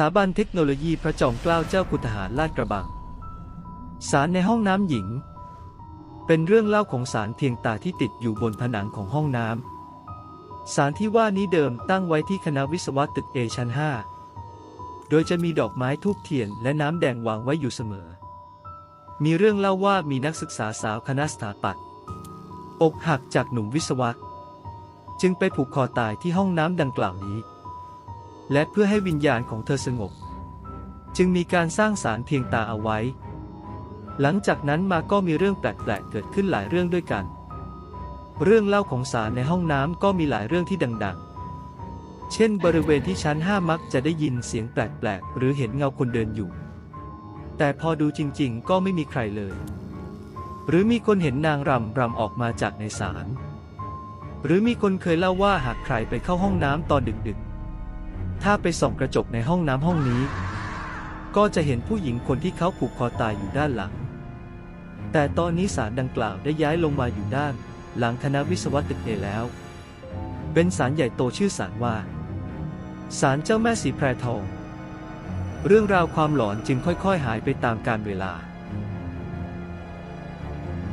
ถาบันเทคโนโลยีพระจอมเกล้าเจ้าคุณทหารลาดกระบัง สารในห้องน้ำหญิง เป็นเรื่องเล่าของสารเพียงตาที่ติดอยู่บนผนังของห้องน้ำสารที่ว่านี้เดิมตั้งไว้ที่คณะวิศวะตึกเอชั้น 5 โดยจะมีดอกไม้ทูบเทียนและน้ำแดงวางไว้อยู่เสมอ มีเรื่องเล่าว่ามีนักศึกษาสาวคณะสถาปัตย์อกหักจากหนุ่มวิศวะ จึงไปผูกคอตายที่ห้องน้ำดังกล่าวนี้ และเพื่อให้วิญญาณของเธอสงบ จึงมีการสร้างสารเพียงตาเอาไว้ หลังจากนั้นมาก็มีเรื่องแปลกๆเกิดขึ้นหลายเรื่องด้วยกัน เรื่องเล่าของสารในห้องน้ำก็มีหลายเรื่องที่ดังๆ เช่น บริเวณที่ชั้นห้ามักจะได้ยินเสียงแปลกๆ หรือเห็นเงาคนเดินอยู่ แต่พอดูจริงๆ ก็ไม่มีใครเลย หรือมีคนเห็นนางรำรำออกมาจากในศาลหรือมีคนเคยเล่าว่าหากใครไปเข้าห้องน้ำตอนดึกๆ ถ้าไปส่องกระจกในห้องน้ำห้องนี้ ก็จะเห็นผู้หญิงคนที่เขาผูกคอตายอยู่ด้านหลัง แต่ตอนนี้ศาลดังกล่าวได้ย้ายลงมาอยู่ด้าน หลังคณะวิศวะตึกเอแล้ว เป็นศาลใหญ่โตชื่อศาลว่าศาลเจ้าแม่สีแพรทอง เรื่องราวความหลอนจึงค่อยๆ หายไปตามกาลเวลา